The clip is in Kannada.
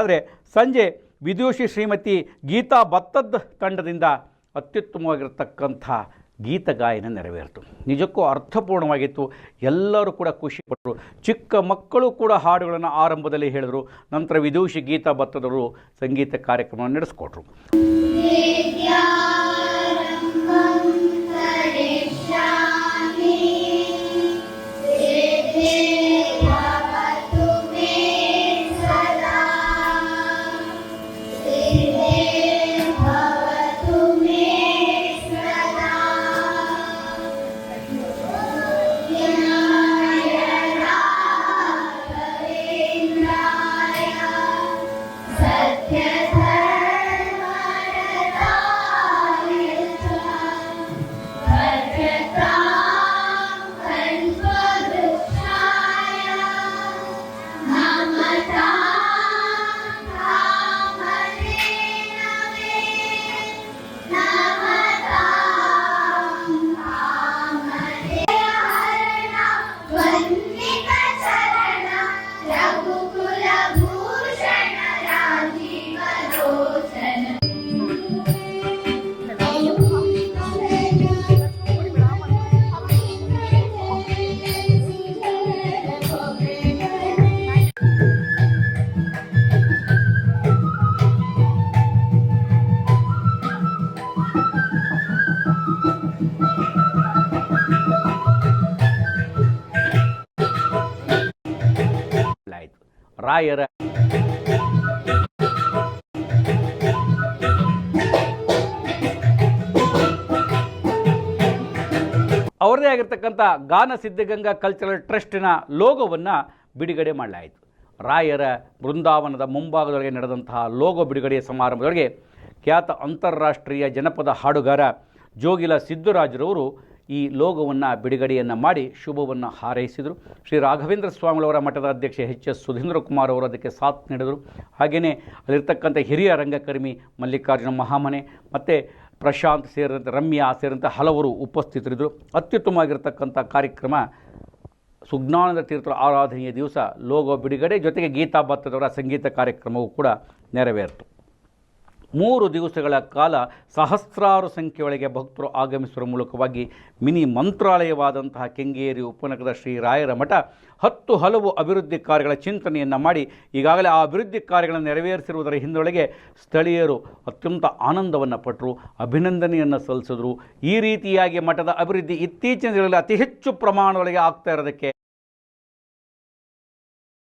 ಆದರೆ ಸಂಜೆ ವಿದೂಷಿ ಶ್ರೀಮತಿ ಗೀತಾ ಭತ್ತದ್ ತಂಡದಿಂದ ಅತ್ಯುತ್ತಮವಾಗಿರತಕ್ಕಂಥ ಗೀತ ಗಾಯನ ನೆರವೇರಿತು. ನಿಜಕ್ಕೂ ಅರ್ಥಪೂರ್ಣವಾಗಿತ್ತು. ಎಲ್ಲರೂ ಕೂಡ ಖುಷಿಪಟ್ಟರು ಚಿಕ್ಕ ಮಕ್ಕಳು ಕೂಡ ಹಾಡುಗಳನ್ನು ಆರಂಭದಲ್ಲಿ ಹೇಳಿದರು. ನಂತರ ವಿದೂಷಿ ಗೀತಾ ಭತ್ತದವರು ಸಂಗೀತ ಕಾರ್ಯಕ್ರಮವನ್ನು ನಡೆಸಿಕೊಟ್ರು. ರಾಯರ. ಅವರದೇ ಆಗಿರ್ತಕ್ಕಂಥ ಗಾನ ಸಿದ್ಧಗಂಗಾ ಕಲ್ಚರಲ್ ಟ್ರಸ್ಟಿನ ಲೋಗೋವನ್ನು ಬಿಡುಗಡೆ ಮಾಡಲಾಯಿತು. ರಾಯರ ಬೃಂದಾವನದ ಮುಂಭಾಗದೊಳಗೆ ನಡೆದಂತಹ ಲೋಗೋ ಬಿಡುಗಡೆಯ ಸಮಾರಂಭದೊಳಗೆ ಖ್ಯಾತ ಅಂತಾರಾಷ್ಟ್ರೀಯ ಜನಪದ ಹಾಡುಗಾರ ಜೋಗಿಲ ಸಿದ್ದರಾಜರವರು ಈ ಲೋಗವನ್ನು ಬಿಡುಗಡೆಯನ್ನು ಮಾಡಿ ಶುಭವನ್ನು ಹಾರೈಸಿದರು. ಶ್ರೀ ರಾಘವೇಂದ್ರ ಸ್ವಾಮಿಗಳವರ ಮಠದ ಅಧ್ಯಕ್ಷ ಎಚ್ ಎಸ್ ಸುಧೀಂದ್ರ ಕುಮಾರ್ ಅವರು ಅದಕ್ಕೆ ಸಾಥ್ ನೀಡಿದರು. ಹಾಗೆಯೇ ಅಲ್ಲಿರ್ತಕ್ಕಂಥ ಹಿರಿಯ ರಂಗಕರ್ಮಿ ಮಲ್ಲಿಕಾರ್ಜುನ ಮಹಾಮನೆ ಮತ್ತು ಪ್ರಶಾಂತ್ ಸೇರಿದಂತೆ ರಮ್ಯಾ ಸೇರಿದಂತೆ ಹಲವರು ಉಪಸ್ಥಿತರಿದ್ದರು. ಅತ್ಯುತ್ತಮವಾಗಿರ್ತಕ್ಕಂಥ ಕಾರ್ಯಕ್ರಮ ಸುಜ್ಞಾನದ ತೀರ್ಥರ ಆರಾಧನೆಯ ದಿವಸ ಲೋಗೋ ಬಿಡುಗಡೆ ಜೊತೆಗೆ ಗೀತಾ ಭತ್ತದವರ ಸಂಗೀತ ಕಾರ್ಯಕ್ರಮವೂ ಕೂಡ ನೆರವೇರಿತು. ಮೂರು ದಿವಸಗಳ ಕಾಲ ಸಹಸ್ರಾರು ಸಂಖ್ಯೆಯೊಳಗೆ ಭಕ್ತರು ಆಗಮಿಸುವ ಮೂಲಕವಾಗಿ ಮಿನಿ ಮಂತ್ರಾಲಯವಾದಂತಹ ಕೆಂಗೇರಿ ಉಪನಗರದ ಶ್ರೀ ರಾಯರ ಮಠ ಹತ್ತು ಹಲವು ಅಭಿವೃದ್ಧಿ ಕಾರ್ಯಗಳ ಚಿಂತನೆಯನ್ನು ಮಾಡಿ ಈಗಾಗಲೇ ಆ ಅಭಿವೃದ್ಧಿ ಕಾರ್ಯಗಳನ್ನು ನೆರವೇರಿಸಿರುವುದರ ಹಿಂದೊಳಗೆ ಸ್ಥಳೀಯರು ಅತ್ಯಂತ ಆನಂದವನ್ನು ಪಟ್ಟರು ಅಭಿನಂದನೆಯನ್ನು ಸಲ್ಲಿಸಿದ್ರು. ಈ ರೀತಿಯಾಗಿ ಮಠದ ಅಭಿವೃದ್ಧಿ ಇತ್ತೀಚಿನ ದಿನಗಳಲ್ಲಿ ಅತಿ ಹೆಚ್ಚು ಪ್ರಮಾಣದೊಳಗೆ ಆಗ್ತಾ ಇರೋದಕ್ಕೆ